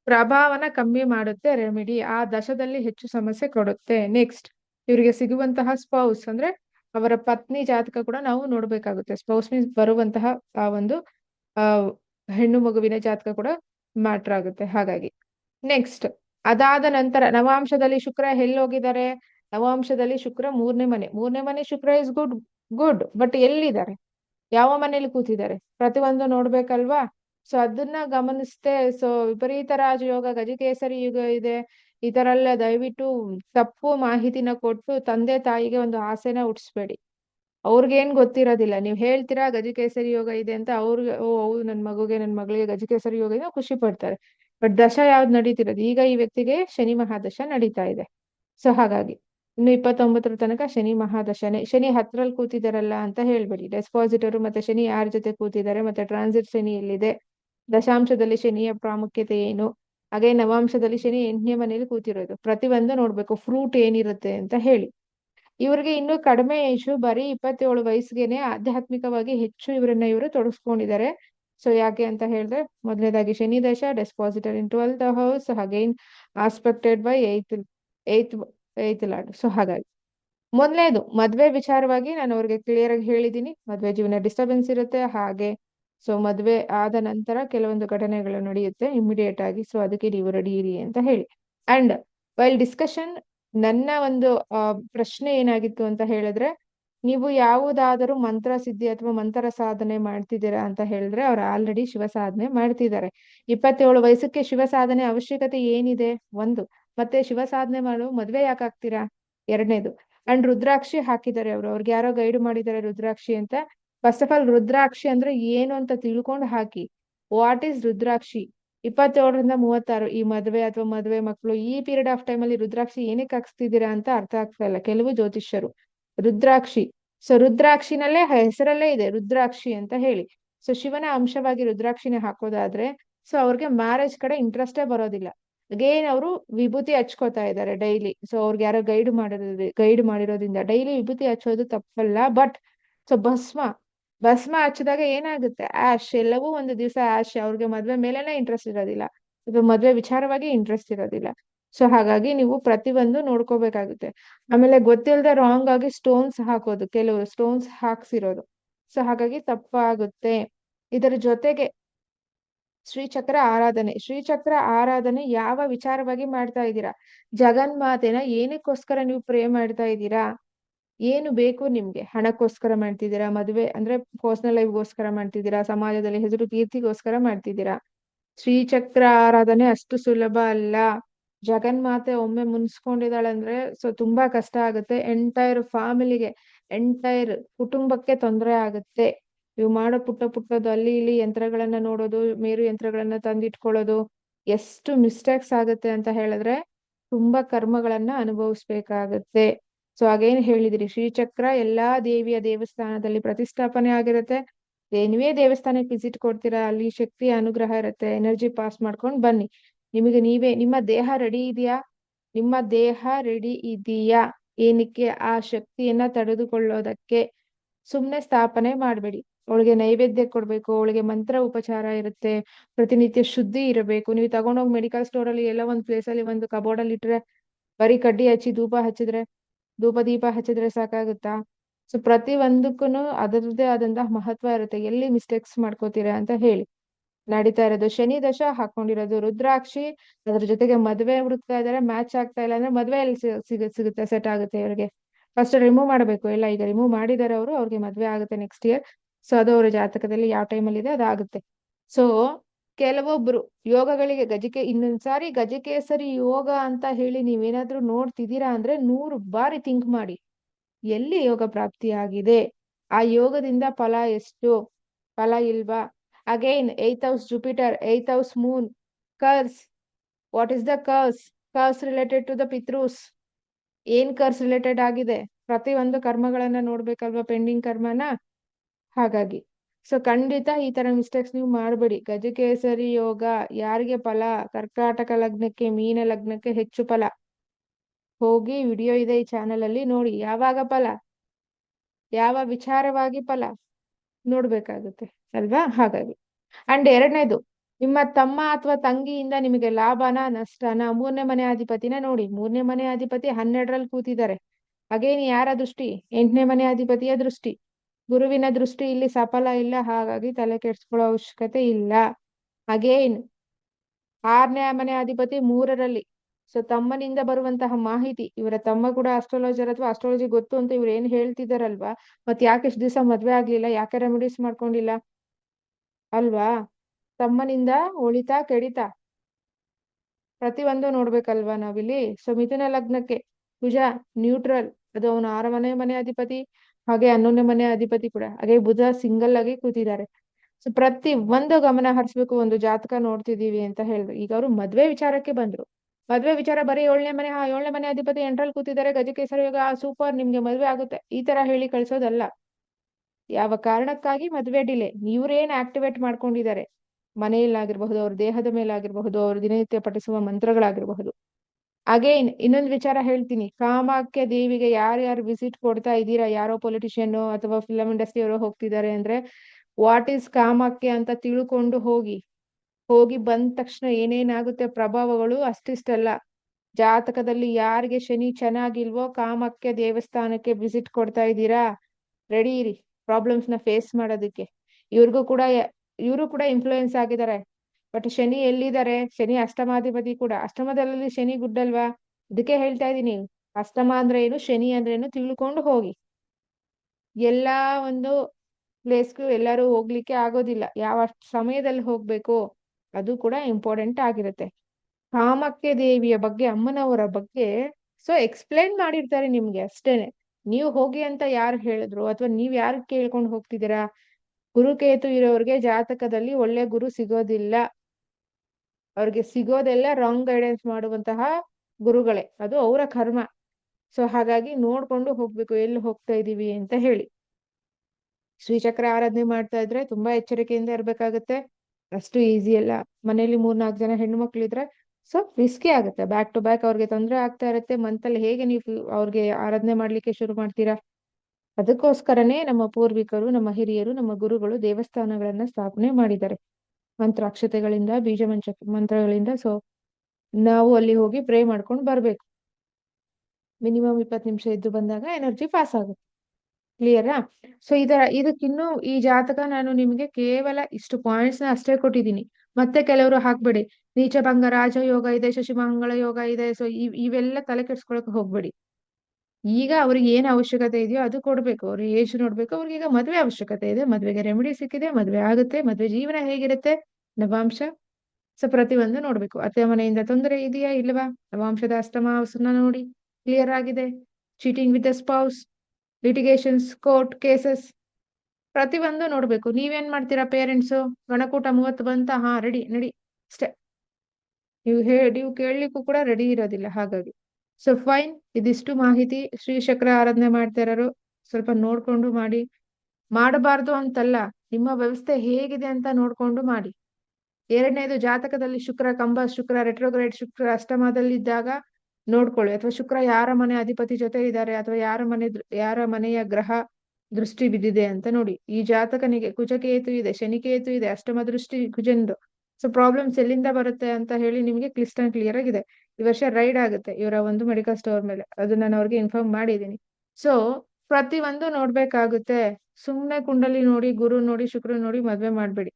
ಪ್ರಭಾವನ ಕಮ್ಮಿ ಮಾಡುತ್ತೆ ರೆಮಿಡಿ ಆ ದಶದಲ್ಲಿ ಹೆಚ್ಚು ಸಮಸ್ಯೆ ಕೊಡುತ್ತೆ. ನೆಕ್ಸ್ಟ್ ಇವರಿಗೆ ಸಿಗುವಂತಹ ಸ್ಪೌಸ್ ಅಂದ್ರೆ ಅವರ ಪತ್ನಿ ಜಾತಕ ಕೂಡ ನಾವು ನೋಡ್ಬೇಕಾಗುತ್ತೆ. ಸ್ಪೌಸ್ ಮೀನ್ಸ್ ಬರುವಂತಹ ಆ ಒಂದು ಹೆಣ್ಣು ಮಗುವಿನ ಜಾತಕ ಕೂಡ ಮ್ಯಾಟ್ರ್ ಆಗುತ್ತೆ. ಹಾಗಾಗಿ ನೆಕ್ಸ್ಟ್ ಅದಾದ ನಂತರ ನವಾಂಶದಲ್ಲಿ ಶುಕ್ರ ಎಲ್ಲಿ ಹೋಗಿದ್ದಾರೆ ನವಾಂಶದಲ್ಲಿ ಶುಕ್ರ ಮೂರನೇ ಮನೆ. ಮೂರನೇ ಮನೆ Shukra is good good but ಎಲ್ಲಿದ್ದಾರೆ? ಯಾವ ಮನೇಲಿ ಕೂತಿದ್ದಾರೆ? ಪ್ರತಿಯೊಂದು ನೋಡ್ಬೇಕಲ್ವಾ? ಸೊ ಅದನ್ನ ಗಮನಿಸ್ತೆ ಸೊ ವಿಪರೀತ ರಾಜಯೋಗ, ಗಜಕೇಸರಿ ಯುಗ ಇದೆ. ಈ ತರ ಎಲ್ಲ ದಯವಿಟ್ಟು ತಪ್ಪು ಮಾಹಿತಿನ ಕೊಟ್ಟು ತಂದೆ ತಾಯಿಗೆ ಒಂದು ಆಸೆನ ಹುಟ್ಟಿಸ್ಬೇಡಿ ಅವ್ರಿಗೇನ್ ಗೊತ್ತಿರೋದಿಲ್ಲ. ನೀವ್ ಹೇಳ್ತೀರಾ ಗಜಕೇಸರಿ ಯೋಗ ಇದೆ ಅಂತ, ಅವ್ರಿಗೆ, ಓ ಹೌದು ನನ್ ಮಗುಗೆ, ನನ್ ಮಗಳಿಗೆ ಗಜಕೇಸರಿ ಯೋಗ ಇದೆ ಖುಷಿ ಪಡ್ತಾರೆ. ಬಟ್ ದಶ ಯಾವ್ದು ನಡೀತಿರೋದು? ಈಗ ಈ ವ್ಯಕ್ತಿಗೆ ಶನಿ ಮಹಾದಶ ನಡೀತಾ ಇದೆ. ಸೊ ಹಾಗಾಗಿ ಇನ್ನು ಇಪ್ಪತ್ತೊಂಬತ್ತರ ತನಕ ಶನಿ ಮಹಾದಶನೇ, ಶನಿ ಹತ್ರಲ್ ಕೂತಿದಾರಲ್ಲ ಅಂತ ಹೇಳ್ಬೇಡಿ. ಡೆಸ್ಪಾಸಿಟರ್ ಮತ್ತೆ ಶನಿ ಯಾರ ಜೊತೆ ಕೂತಿದ್ದಾರೆ ಮತ್ತೆ ಟ್ರಾನ್ಸಿಟ್ ಶನಿ ಎಲ್ಲಿದೆ? ದಶಾಂಶದಲ್ಲಿ ಶನಿಯ ಪ್ರಾಮುಖ್ಯತೆ ಏನು? ಹಾಗೆ ನವಾಂಶದಲ್ಲಿ ಶನಿ ಎಂಟನೇ ಮನೇಲಿ ಕೂತಿರೋದು. ಪ್ರತಿಯೊಂದು ನೋಡ್ಬೇಕು. ಫ್ರೂಟ್ ಏನಿರುತ್ತೆ ಅಂತ ಹೇಳಿ. ಇವ್ರಿಗೆ ಇನ್ನು ಕಡಿಮೆ ಏಜು ಬರೀ ಇಪ್ಪತ್ತೇಳು ವಯಸ್ಸಿಗೆನೆ ಆಧ್ಯಾತ್ಮಿಕವಾಗಿ ಹೆಚ್ಚು ಇವರನ್ನ ಇವರು ತೊಡಗಿಸ್ಕೊಂಡಿದ್ದಾರೆ ಸೊ ಯಾಕೆ ಅಂತ ಹೇಳಿದ್ರೆ, ಮೊದಲನೇದಾಗಿ ಶನಿ ದಶ dispositor in twelfth house again aspected by eighth eighth eighth lord so ಹಾಗಾಗಿ ಮೊದಲನೇದು, ಮದ್ವೆ ವಿಚಾರವಾಗಿ ನಾನು ಅವ್ರಿಗೆ ಕ್ಲಿಯರ್ ಆಗಿ ಹೇಳಿದ್ದೀನಿ. ಮದ್ವೆ ಜೀವನ ಡಿಸ್ಟರ್ಬೆನ್ಸ್ ಇರುತ್ತೆ. ಹಾಗೆ ಸೊ ಮದ್ವೆ ಆದ ನಂತರ ಕೆಲವೊಂದು ಘಟನೆಗಳು ನಡೆಯುತ್ತೆ ಇಮಿಡಿಯೇಟ್ ಆಗಿ. ಸೊ ಅದಕ್ಕೆ ನೀವು ರೆಡಿ ಇರಿ ಅಂತ ಹೇಳಿ. ಅಂಡ್ ವೈಲ್ ಡಿಸ್ಕಷನ್ ನನ್ನ ಒಂದು ಪ್ರಶ್ನೆ ಏನಾಗಿತ್ತು ಅಂತ ಹೇಳಿದ್ರೆ ನೀವು ಯಾವುದಾದರೂ ಮಂತ್ರ ಸಿದ್ಧಿ ಅಥವಾ ಮಂತ್ರ ಸಾಧನೆ ಮಾಡ್ತಿದ್ದೀರಾ ಅಂತ ಹೇಳಿದ್ರೆ ಅವ್ರು ಆಲ್ರೆಡಿ ಶಿವ ಸಾಧನೆ ಮಾಡ್ತಿದ್ದಾರೆ. ಇಪ್ಪತ್ತೇಳು ವಯಸ್ಸಕ್ಕೆ ಶಿವ ಸಾಧನೆ ಅವಶ್ಯಕತೆ ಏನಿದೆ? ಒಂದು, ಮತ್ತೆ ಶಿವ ಸಾಧನೆ ಮಾಡು ಮದ್ವೆ ಯಾಕೆ ಆಗ್ತೀರಾ? ಎರಡನೇದು, ಅಂಡ್ ರುದ್ರಾಕ್ಷಿ ಹಾಕಿದ್ದಾರೆ ಅವರು, ಅವ್ರಿಗೆ ಯಾರೋ ಗೈಡ್ ಮಾಡಿದ್ದಾರೆ ರುದ್ರಾಕ್ಷಿ ಅಂತ. ಫಸ್ಟ್ ಆಫ್ ಆಲ್ ರುದ್ರಾಕ್ಷಿ ಅಂದ್ರೆ ಏನು ಅಂತ ತಿಳ್ಕೊಂಡು ಹಾಕಿ. ವಾಟ್ ಈಸ್ ರುದ್ರಾಕ್ಷಿ? ಇಪ್ಪತ್ತೇಳರಿಂದ ಮೂವತ್ತಾರು, ಈ ಮದುವೆ ಅಥವಾ ಮದುವೆ ಮಕ್ಕಳು ಈ ಪೀರಿಯಡ್ ಆಫ್ ಟೈಮ್ ಅಲ್ಲಿ ರುದ್ರಾಕ್ಷಿ ಏನಕ್ಕೆ ಹಾಕ್ಸ್ತಿದ್ದೀರಾ ಅಂತ ಅರ್ಥ ಆಗ್ತಾ ಇಲ್ಲ. ಕೆಲವು ಜ್ಯೋತಿಷ್ಯರು. ರುದ್ರಾಕ್ಷಿ. ಸೊ ರುದ್ರಾಕ್ಷಿನಲ್ಲೇ ಹೆಸರಲ್ಲೇ ಇದೆ, ರುದ್ರಾಕ್ಷಿ ಅಂತ ಹೇಳಿ. ಸೊ ಶಿವನ ಅಂಶವಾಗಿ ರುದ್ರಾಕ್ಷಿನೇ ಹಾಕೋದಾದ್ರೆ ಸೊ ಅವ್ರಿಗೆ ಮ್ಯಾರೇಜ್ ಕಡೆ ಇಂಟ್ರೆಸ್ಟೇ ಬರೋದಿಲ್ಲ. ಅಗೇನ್ ಅವರು ವಿಭೂತಿ ಹಚ್ಕೋತಾ ಇದ್ದಾರೆ ಡೈಲಿ ಸೊ ಅವ್ರಿಗೆ ಯಾರೋ ಗೈಡ್ ಮಾಡಿರೋದು ಗೈಡ್ ಮಾಡಿರೋದ್ರಿಂದ ಡೈಲಿ ವಿಭೂತಿ ಹಚ್ಚೋದು ತಪ್ಪಲ್ಲ ಬಟ್ ಸೊ ಭಸ್ಮ. ಭಸ್ಮ ಹಚ್ಚಿದಾಗ ಏನಾಗುತ್ತೆ? ಆಶ್ ಎಲ್ಲವೂ ಒಂದು ದಿವಸ ಆಶ್ ಅವ್ರಿಗೆ ಮದ್ವೆ ಮೇಲೆನೆ ಇಂಟ್ರೆಸ್ಟ್ ಇರೋದಿಲ್ಲ. ಮದ್ವೆ ವಿಚಾರವಾಗಿ ಇಂಟ್ರೆಸ್ಟ್ ಇರೋದಿಲ್ಲ. ಸೊ ಹಾಗಾಗಿ ನೀವು ಪ್ರತಿಯೊಂದು ನೋಡ್ಕೋಬೇಕಾಗುತ್ತೆ. ಆಮೇಲೆ ಗೊತ್ತಿಲ್ಲದೆ ರಾಂಗ್ ಆಗಿ ಸ್ಟೋನ್ಸ್ ಹಾಕೋದು. ಕೆಲವು ಸ್ಟೋನ್ಸ್ ಹಾಕ್ಸಿರೋದು. ಸೊ ಹಾಗಾಗಿ ತಪ್ಪಾಗುತ್ತೆ. ಇದರ ಜೊತೆಗೆ ಶ್ರೀಚಕ್ರ ಆರಾಧನೆ. ಶ್ರೀಚಕ್ರ ಆರಾಧನೆ ಯಾವ ವಿಚಾರವಾಗಿ ಮಾಡ್ತಾ ಇದ್ದೀರಾ? ಜಗನ್ಮಾತೆನ ಏನಕ್ಕೋಸ್ಕರ ನೀವು ಪ್ರೇ ಮಾಡ್ತಾ ಇದ್ದೀರಾ? ಏನು ಬೇಕು ನಿಮ್ಗೆ? ಹಣಕ್ಕೋಸ್ಕರ ಮಾಡ್ತಿದ್ದೀರಾ? ಮದುವೆ ಅಂದ್ರೆ ಪರ್ಸನಲ್ ಲೈಫ್ಗೋಸ್ಕರ ಮಾಡ್ತಿದ್ದೀರಾ? ಸಮಾಜದಲ್ಲಿ ಹೆಸರು ಕೀರ್ತಿಗೋಸ್ಕರ ಮಾಡ್ತಿದ್ದೀರಾ? ಶ್ರೀಚಕ್ರ ಆರಾಧನೆ ಅಷ್ಟು ಸುಲಭ ಅಲ್ಲ. ಜಗನ್ಮಾತೆ ಒಮ್ಮೆ ಮುನ್ಸ್ಕೊಂಡಿದ್ದಾಳಂದ್ರೆ ಸೊ ತುಂಬಾ ಕಷ್ಟ ಆಗುತ್ತೆ. ಎಂಟೈರ್ ಫ್ಯಾಮಿಲಿಗೆ ಎಂಟೈರ್ ಕುಟುಂಬಕ್ಕೆ ತೊಂದರೆ ಆಗುತ್ತೆ. ಇವು ಮಾಡೋ ಪುಟ್ಟ ಪುಟ್ಟದ್ದು ಅಲ್ಲಿ ಇಲ್ಲಿ ಯಂತ್ರಗಳನ್ನ ನೋಡೋದು, ಮೇರು ಯಂತ್ರಗಳನ್ನ ತಂದಿಟ್ಕೊಳ್ಳೋದು, ಎಷ್ಟು ಮಿಸ್ಟೇಕ್ಸ್ ಆಗುತ್ತೆ ಅಂತ ಹೇಳಿದ್ರೆ, ತುಂಬಾ ಕರ್ಮಗಳನ್ನ ಅನುಭವಿಸ್ಬೇಕಾಗತ್ತೆ. ಸೊ ಹಾಗೇನ್ ಹೇಳಿದಿರಿ, ಶ್ರೀಚಕ್ರ ಎಲ್ಲಾ ದೇವಿಯ ದೇವಸ್ಥಾನದಲ್ಲಿ ಪ್ರತಿಷ್ಠಾಪನೆ ಆಗಿರುತ್ತೆ. ನೀವೇ ದೇವಸ್ಥಾನಕ್ಕೆ ವಿಸಿಟ್ ಕೊಡ್ತೀರಾ, ಅಲ್ಲಿ ಶಕ್ತಿ, ಅನುಗ್ರಹ ಇರುತ್ತೆ ಎನರ್ಜಿ ಪಾಸ್ ಮಾಡ್ಕೊಂಡು ಬನ್ನಿ. ನಿಮಗೆ ನೀವೇ, ನಿಮ್ಮ ದೇಹ ರೆಡಿ ಇದೆಯಾ? ನಿಮ್ಮ ದೇಹ ರೆಡಿ ಇದೆಯಾ? ಏನಕ್ಕೆ ಆ ಶಕ್ತಿಯನ್ನ ತಡೆದುಕೊಳ್ಳೋದಕ್ಕೆ ಸುಮ್ನೆ ಸ್ಥಾಪನೆ ಮಾಡಬೇಡಿ. ಅವಳಿಗೆ ನೈವೇದ್ಯ ಕೊಡ್ಬೇಕು, ಅವಳಿಗೆ ಮಂತ್ರ ಉಪಚಾರ ಇರುತ್ತೆ, ಪ್ರತಿನಿತ್ಯ ಶುದ್ಧಿ ಇರಬೇಕು. ನೀವು ತಗೊಂಡೋಗಿ ಮೆಡಿಕಲ್ ಸ್ಟೋರ್ ಅಲ್ಲಿ ಎಲ್ಲ ಒಂದ್ ಪ್ಲೇಸ್ ಅಲ್ಲಿ ಒಂದು ಕಬೋರ್ಡ್ ಅಲ್ಲಿ ಇಟ್ರೆ ಬರೀ ಕಡ್ಡಿ ಹಚ್ಚಿ ಧೂಪ ಹಚ್ಚಿದ್ರೆ, ಧೂಪ ದೀಪ ಹಚ್ಚಿದ್ರೆ ಸಾಕಾಗುತ್ತಾ? ಸೊ ಪ್ರತಿ ಒಂದಕ್ಕೂ ಅದರದ್ದೇ ಆದಂತಹ ಮಹತ್ವ ಇರುತ್ತೆ. ಎಲ್ಲಿ ಮಿಸ್ಟೇಕ್ಸ್ ಮಾಡ್ಕೋತೀರಾ ಅಂತ ಹೇಳಿ. ನಡೀತಾ ಇರೋದು. ಶನಿ ದಶ ಹಾಕೊಂಡಿರೋದು. ರುದ್ರಾಕ್ಷಿ ಅದ್ರ ಜೊತೆಗೆ ಮದ್ವೆ ಹುಡುಕ್ತಾ ಇದಾರೆ ಮ್ಯಾಚ್ ಆಗ್ತಾ ಇಲ್ಲ ಅಂದ್ರೆ ಮದ್ವೆ ಎಲ್ಲಿ ಸಿಗ, ಸಿಗುತ್ತೆ, ಸೆಟ್ ಆಗುತ್ತೆ ಇವ್ರಿಗೆ. ಫಸ್ಟ್ ರಿಮೂವ್ ಮಾಡಬೇಕು. ಎಲ್ಲ ಈಗ ರಿಮೂವ್ ಮಾಡಿದಾರೆ ಅವರು. ಅವ್ರಿಗೆ ಮದ್ವೆ ಆಗುತ್ತೆ ನೆಕ್ಸ್ಟ್ ಇಯರ್ ಸೊ ಅದು ಅವ್ರ ಜಾತಕದಲ್ಲಿ ಯಾವ ಅಲ್ಲಿ ಇದೆ ಅದಾಗುತ್ತೆ ಸೊ ಕೆಲವೊಬ್ರು ಯೋಗಗಳಿಗೆ ಗಜಕೆ ಇನ್ನೊಂದ್ಸಾರಿ ಗಜಕೇಸರಿ ಯೋಗ ಅಂತ ಹೇಳಿ ನೀವೇನಾದ್ರೂ ನೋಡ್ತಿದ್ದೀರಾ ಅಂದ್ರೆ ನೂರು ಬಾರಿ ಥಿಂಕ್ ಮಾಡಿ. ಎಲ್ಲಿ ಯೋಗ ಪ್ರಾಪ್ತಿಯಾಗಿದೆ ಆ ಯೋಗದಿಂದ ಫಲ ಎಷ್ಟು? ಫಲ ಇಲ್ವಾ? Again eighth house Jupiter eighth house moon curse what is the curse curse related to the Pitrus. ಏನ್ ಕರ್ಸ್ ರಿಲೇಟೆಡ್ ಆಗಿದೆ? ಪ್ರತಿ ಒಂದು ಕರ್ಮಗಳನ್ನ ನೋಡ್ಬೇಕಲ್ವಾ? ಪೆಂಡಿಂಗ್ ಕರ್ಮನ? ಹಾಗಾಗಿ. ಸೊ ಖಂಡಿತ ಈ ತರ ಮಿಸ್ಟೇಕ್ಸ್ ನೀವು ಮಾಡಬೇಡಿ. ಗಜಕೇಸರಿ ಯೋಗ ಯಾರಿಗೆ ಫಲ? ಕರ್ಕಾಟಕ ಲಗ್ನಕ್ಕೆ, ಮೀನ ಲಗ್ನಕ್ಕೆ ಹೆಚ್ಚು ಫಲ. ಹೋಗಿ ವಿಡಿಯೋ ಇದೆ ಈ ಚಾನೆಲ್ ಅಲ್ಲಿ ನೋಡಿ. ಯಾವಾಗ ಫಲ? ಯಾವ ವಿಚಾರವಾಗಿ ಫಲ? ನೋಡ್ಬೇಕಾಗುತ್ತೆ, ಅಲ್ವಾ? ಹಾಗಾಗಿ. ಅಂಡ್ ಎರಡನೇದು, ನಿಮ್ಮ ತಮ್ಮ ಅಥವಾ ತಂಗಿಯಿಂದ ನಿಮಗೆ ಲಾಭನ ನಷ್ಟನ? ಮೂರನೇ ಮನೆ ಅಧಿಪತಿನ ನೋಡಿ. ಮೂರನೇ ಮನೆ ಅಧಿಪತಿ ಹನ್ನೆರಡರಲ್ಲಿ ಕೂತಿದ್ದಾರೆ. ಅಗೇನ್ ಯಾರ ದೃಷ್ಟಿ? ಎಂಟನೇ ಮನೆ ಅಧಿಪತಿಯ ದೃಷ್ಟಿ. ಗುರುವಿನ ದೃಷ್ಟಿ ಇಲ್ಲಿ ಸಫಲ ಇಲ್ಲ, ಹಾಗಾಗಿ ತಲೆ ಕೆಡ್ಸ್ಕೊಳ್ಳೋ ಅವಶ್ಯಕತೆ ಇಲ್ಲ. ಅಗೇನ್ ಆರನೇ ಮನೆ ಅಧಿಪತಿ ಮೂರರಲ್ಲಿ. ಸೊ ತಮ್ಮನಿಂದ ಬರುವಂತಹ ಮಾಹಿತಿ, ಇವರ ತಮ್ಮ ಕೂಡ ಅಸ್ಟ್ರಾಲಜರ್ ಅಥವಾ ಅಸ್ಟ್ರಾಲಜಿ ಗೊತ್ತು ಅಂತ ಇವ್ರು ಏನ್ ಹೇಳ್ತಿದಾರಲ್ವಾ? ಮತ್ ಯಾಕೆ ಇಷ್ಟು ದಿವಸ ಮದ್ವೆ ಆಗ್ಲಿಲ್ಲ, ಯಾಕೆ ರೆಮಿಡೀಸ್ ಮಾಡ್ಕೊಂಡಿಲ್ಲ? ಅಲ್ವಾ? ತಮ್ಮನಿಂದ ಒಳಿತಾ, ಕೆಡಿತಾ? ಪ್ರತಿಯೊಂದು ನೋಡ್ಬೇಕಲ್ವಾ ನಾವಿಲ್ಲಿ? ಸೊ ಮಿಥುನ ಲಗ್ನಕ್ಕೆ ಕುಜ ನ್ಯೂಟ್ರಲ್ ಅದು ಅವನ ಆರ ಮನೆ ಮನೆ ಅಧಿಪತಿ, ಹಾಗೆ ಹನ್ನೊಂದನೇ ಮನೆ ಅಧಿಪತಿ ಕೂಡ. ಹಾಗೆ ಬುಧ ಸಿಂಗಲ್ ಆಗಿ ಕೂತಿದ್ದಾರೆ. ಸೊ ಪ್ರತಿ ಒಂದು ಗಮನ ಹರಿಸ್ಬೇಕು, ಒಂದು ಜಾತಕ ನೋಡ್ತಿದೀವಿ ಅಂತ ಹೇಳಿದ್ರು ಈಗ ಅವರು ಮದ್ವೆ ವಿಚಾರಕ್ಕೆ ಬಂದ್ರು. ಮದ್ವೆ ವಿಚಾರ ಬರೀ ಏಳನೇ ಮನೆ, ಹಾ, ಏಳನೇ ಮನೆ ಅಧಿಪತಿ ಎಂಟ್ರಲ್ಲಿ ಕೂತಿದ್ದಾರೆ. ಗಜಕೇಸರ ಯೋಗ ಸೂಪರ್, ನಿಮ್ಗೆ ಮದ್ವೆ ಆಗುತ್ತೆ. ಈ ತರ ಹೇಳಿ ಕಳ್ಸೋದಲ್ಲ. ಯಾವ ಕಾರಣಕ್ಕಾಗಿ ಮದ್ವೆ ಡಿಲೇ? ಇವ್ರೇನ್ ಆಕ್ಟಿವೇಟ್ ಮಾಡ್ಕೊಂಡಿದ್ದಾರೆ? ಮನೆಯಲ್ಲಾಗಿರ್ಬಹುದು, ಅವ್ರ ದೇಹದ ಮೇಲಾಗಿರ್ಬಹುದು, ಅವ್ರ ದಿನನಿತ್ಯ ಪಠಿಸುವ ಮಂತ್ರಗಳಾಗಿರಬಹುದು. ಅಗೇನ್ ಇನ್ನೊಂದು ವಿಚಾರ ಹೇಳ್ತೀನಿ. ಕಾಮಾಖ್ಯ ದೇವಿಗೆ ಯಾರ್ಯಾರು ವಿಸಿಟ್ ಕೊಡ್ತಾ ಇದ್ದೀರಾ? ಯಾರೋ ಪೊಲಿಟಿಷಿಯನ್ ಅಥವಾ ಫಿಲಂ ಇಂಡಸ್ಟ್ರಿ ಅವರು ಹೋಗ್ತಿದ್ದಾರೆ ಅಂದ್ರೆ ವಾಟ್ ಈಸ್ ಕಾಮಾಖ್ಯ ಅಂತ ತಿಳ್ಕೊಂಡು ಹೋಗಿ. ಹೋಗಿ ಬಂದ ತಕ್ಷಣ ಏನೇನಾಗುತ್ತೆ ಪ್ರಭಾವಗಳು? ಅಷ್ಟಿಷ್ಟಲ್ಲ. ಜಾತಕದಲ್ಲಿ ಯಾರಿಗೆ ಶನಿ ಚೆನ್ನಾಗಿಲ್ವೋ ಕಾಮಕ್ಕೆ ದೇವಸ್ಥಾನಕ್ಕೆ ವಿಸಿಟ್ ಕೊಡ್ತಾ ಇದ್ದೀರಾ? ರೆಡಿ ಇರಿ. ಪ್ರಾಬ್ಲಮ್ಸ್ನ ಫೇಸ್ ಮಾಡೋದಕ್ಕೆ. ಇವ್ರಿಗೂ ಕೂಡ ಇವರು ಕೂಡ ಇನ್ಫ್ಲೂಯೆನ್ಸ್ ಆಗಿದ್ದಾರೆ. ಬಟ್ ಶನಿ ಎಲ್ಲಿದ್ದಾರೆ? ಶನಿ ಅಷ್ಟಮಾಧಿಪತಿ ಕೂಡ. ಅಷ್ಟಮದಲ್ಲಿ ಶನಿ ಗುಡ್ಡಲ್ವಾ? ಇದಕ್ಕೆ ಹೇಳ್ತಾ ಇದೀನಿ ಅಷ್ಟಮ ಅಂದ್ರೆ ಏನು? ಶನಿ ಅಂದ್ರೆ ಏನು? ತಿಳ್ಕೊಂಡು ಹೋಗಿ. ಎಲ್ಲಾ ಒಂದು ಪ್ಲೇಸ್ಗೂ ಎಲ್ಲರೂ ಹೋಗ್ಲಿಕ್ಕೆ ಆಗೋದಿಲ್ಲ. ಯಾವ ಸಮಯದಲ್ಲಿ ಹೋಗ್ಬೇಕು? ಅದು ಕೂಡ ಇಂಪಾರ್ಟೆಂಟ್ ಆಗಿರುತ್ತೆ. ಕಾಮಕ್ಕೆ ದೇವಿಯ ಬಗ್ಗೆ, ಅಮ್ಮನವರ ಬಗ್ಗೆ ಸೊ ಎಕ್ಸ್ಪ್ಲೇನ್ ಮಾಡಿರ್ತಾರೆ ನಿಮ್ಗೆ ಅಷ್ಟೇನೆ. ನೀವು ಹೋಗಿ ಅಂತ ಯಾರು ಹೇಳಿದ್ರು, ಅಥವಾ ನೀವ್ ಯಾರು ಕೇಳ್ಕೊಂಡು ಹೋಗ್ತಿದ್ದೀರಾ? ಗುರುಕೇತು ಇರೋರ್ಗೆ ಜಾತಕದಲ್ಲಿ ಒಳ್ಳೆ ಗುರು ಸಿಗೋದಿಲ್ಲ. ಅವ್ರಿಗೆ ಸಿಗೋದೆಲ್ಲ ರಾಂಗ್ ಗೈಡೆನ್ಸ್ ಮಾಡುವಂತಹ ಗುರುಗಳೇ. ಅದು ಅವರ ಕರ್ಮ. ಸೊ ಹಾಗಾಗಿ ನೋಡ್ಕೊಂಡು ಹೋಗ್ಬೇಕು, ಎಲ್ಲಿ ಹೋಗ್ತಾ ಇದೀವಿ ಅಂತ ಹೇಳಿ. ಶ್ರೀಚಕ್ರ ಆರಾಧನೆ ಮಾಡ್ತಾ ಇದ್ರೆ ತುಂಬಾ ಎಚ್ಚರಿಕೆಯಿಂದ ಇರ್ಬೇಕಾಗತ್ತೆ. ಅಷ್ಟು ಈಸಿ ಅಲ್ಲ. ಮನೇಲಿ ಮೂರ್ನಾಲ್ಕು ಜನ ಹೆಣ್ಣು ಮಕ್ಳಿದ್ರೆ ಸೊ ರಿಸ್ಕಿ ಆಗುತ್ತೆ. ಬ್ಯಾಕ್ ಟು ಬ್ಯಾಕ್ ಅವ್ರಿಗೆ ತೊಂದರೆ ಆಗ್ತಾ ಇರುತ್ತೆ. ಮಂತಲ್ಲಿ ಹೇಗೆ ನೀವು ಅವ್ರಿಗೆ ಆರಾಧನೆ ಮಾಡ್ಲಿಕ್ಕೆ ಶುರು ಮಾಡ್ತೀರಾ? ಅದಕ್ಕೋಸ್ಕರನೇ ನಮ್ಮ ಪೂರ್ವಿಕರು, ನಮ್ಮ ಹಿರಿಯರು, ನಮ್ಮ ಗುರುಗಳು ದೇವಸ್ಥಾನಗಳನ್ನ ಸ್ಥಾಪನೆ ಮಾಡಿದ್ದಾರೆ. ಮಂತ್ರಾಕ್ಷತೆಗಳಿಂದ ಬೀಜ ಮಂಚ ಮಂತ್ರಗಳಿಂದ. ಸೊ ನಾವು ಅಲ್ಲಿ ಹೋಗಿ ಪ್ರೇ ಮಾಡ್ಕೊಂಡು ಬರ್ಬೇಕು. ಮಿನಿಮಮ್ ಇಪ್ಪತ್ತು ನಿಮಿಷ ಇದ್ದು ಬಂದಾಗ ಎನರ್ಜಿ ಪಾಸ್ ಆಗುತ್ತೆ. ಕ್ಲಿಯರಾ ಸೊ ಇದರ, ಇದಕ್ಕಿನ್ನು ಈ ಜಾತಕ ನಾನು ನಿಮಗೆ ಕೇವಲ ಇಷ್ಟು ಪಾಯಿಂಟ್ಸ್ನ ಅಷ್ಟೇ ಕೊಟ್ಟಿದ್ದೀನಿ. ಮತ್ತೆ ಕೆಲವರು ಹಾಕ್ಬೇಡಿ. ನೀಚಭಂಗ, ರಾಜಯೋಗ ಇದೆ, ಶಶಿಮಂಗಳ ಯೋಗ ಇದೆ ಸೊ ಇವೆಲ್ಲ ತಲೆ ಕೆಡ್ಸ್ಕೊಳಕ್ ಹೋಗ್ಬೇಡಿ. ಈಗ ಅವ್ರಿಗೆ ಏನ್ ಅವಶ್ಯಕತೆ ಇದೆಯೋ ಅದು ಕೊಡ್ಬೇಕು. ಅವ್ರ ಏಜ್ ನೋಡ್ಬೇಕು, ಅವ್ರಿಗೆ ಈಗ ಮದ್ವೆ ಅವಶ್ಯಕತೆ ಇದೆ. ಮದ್ವೆಗೆ ರೆಮಿಡಿ ಸಿಕ್ಕಿದೆ, ಮದ್ವೆ ಆಗುತ್ತೆ, ಮದ್ವೆ ಜೀವನ ಹೇಗಿರುತ್ತೆ? ನವಾಂಶ. ಸೊ, ಪ್ರತಿಯೊಂದು ನೋಡ್ಬೇಕು. ಅತ್ತೆ ಮನೆಯಿಂದ ತೊಂದರೆ ಇದೆಯಾ ಇಲ್ವಾ ನವಾಂಶದ ಅಷ್ಟಮಾವಸನ ನೋಡಿ. ಕ್ಲಿಯರ್ ಆಗಿದೆ. Cheating with the spouse litigations court cases ಪ್ರತಿಯೊಂದು ನೋಡ್ಬೇಕು. ನೀವೇನ್ ಮಾಡ್ತೀರಾ ಪೇರೆಂಟ್ಸು ಗಣಕೂಟ ಮೂವತ್ತು ಬಂತ? ಹಾ ರೆಡಿ ನಡಿ. ಅಷ್ಟೇ. ನೀವು ಹೇಳಿ ನೀವು ಕೇಳಲಿಕ್ಕೂ ಕೂಡ ರೆಡಿ ಇರೋದಿಲ್ಲ, ಹಾಗಾಗಿ. ಸೊ ಫೈನ್ ಇದಿಷ್ಟು ಮಾಹಿತಿ. ಶ್ರೀ ಚಕ್ರ ಆರಾಧನೆ ಮಾಡ್ತಾ ಇರೋರು, ಸ್ವಲ್ಪ ನೋಡ್ಕೊಂಡು ಮಾಡಿ. ಮಾಡಬಾರ್ದು ಅಂತಲ್ಲ, ನಿಮ್ಮ ವ್ಯವಸ್ಥೆ ಹೇಗಿದೆ ಅಂತ ನೋಡ್ಕೊಂಡು ಮಾಡಿ. ಎರಡನೇದು, ಜಾತಕದಲ್ಲಿ ಶುಕ್ರ ಕಂಬ, ಶುಕ್ರ ರೆಟ್ರೋಗ್ರೇಡ್ ಶುಕ್ರ ಅಷ್ಟಮದಲ್ಲಿದ್ದಾಗ ನೋಡ್ಕೊಳ್ಳಿ. ಅಥವಾ ಶುಕ್ರ ಯಾರ ಮನೆ ಅಧಿಪತಿ ಜೊತೆ ಇದ್ದಾರೆ? ಅಥವಾ ಯಾರ ಮನೆ ಯಾರ ಮನೆಯ ಗ್ರಹ ದೃಷ್ಟಿ ಬಿದ್ದಿದೆ ಅಂತ ನೋಡಿ. ಈ ಜಾತಕನಿಗೆ ಕುಜಕೇತು ಇದೆ, ಶನಿಕೇತು ಇದೆ, ಅಷ್ಟಮ ದೃಷ್ಟಿ ಕುಜನ್ದು ಸೊ ಪ್ರಾಬ್ಲಮ್ಸ್ ಎಲ್ಲಿಂದ ಬರುತ್ತೆ ಅಂತ ಹೇಳಿ ನಿಮಗೆ ಕ್ಲಿಸ್ಟನ್ ಕ್ಲಿಯರ್ ಆಗಿದೆ. ಈ ವರ್ಷ ರೈಡ್ ಆಗುತ್ತೆ ಇವರ ಒಂದು ಮೆಡಿಕಲ್ ಸ್ಟೋರ್ ಮೇಲೆ. ಅದು ನಾನು ಅವ್ರಿಗೆ ಇನ್ಫಾರ್ಮ್ ಮಾಡಿದ್ದೀನಿ. ಸೊ ಪ್ರತಿ ಒಂದು ನೋಡ್ಬೇಕಾಗುತ್ತೆ. ಸುಮ್ಮನೆ ಕುಂಡಲಿ ನೋಡಿ, ಗುರು ನೋಡಿ, ಶುಕ್ರ ನೋಡಿ ಮದ್ವೆ ಮಾಡ್ಬೇಡಿ.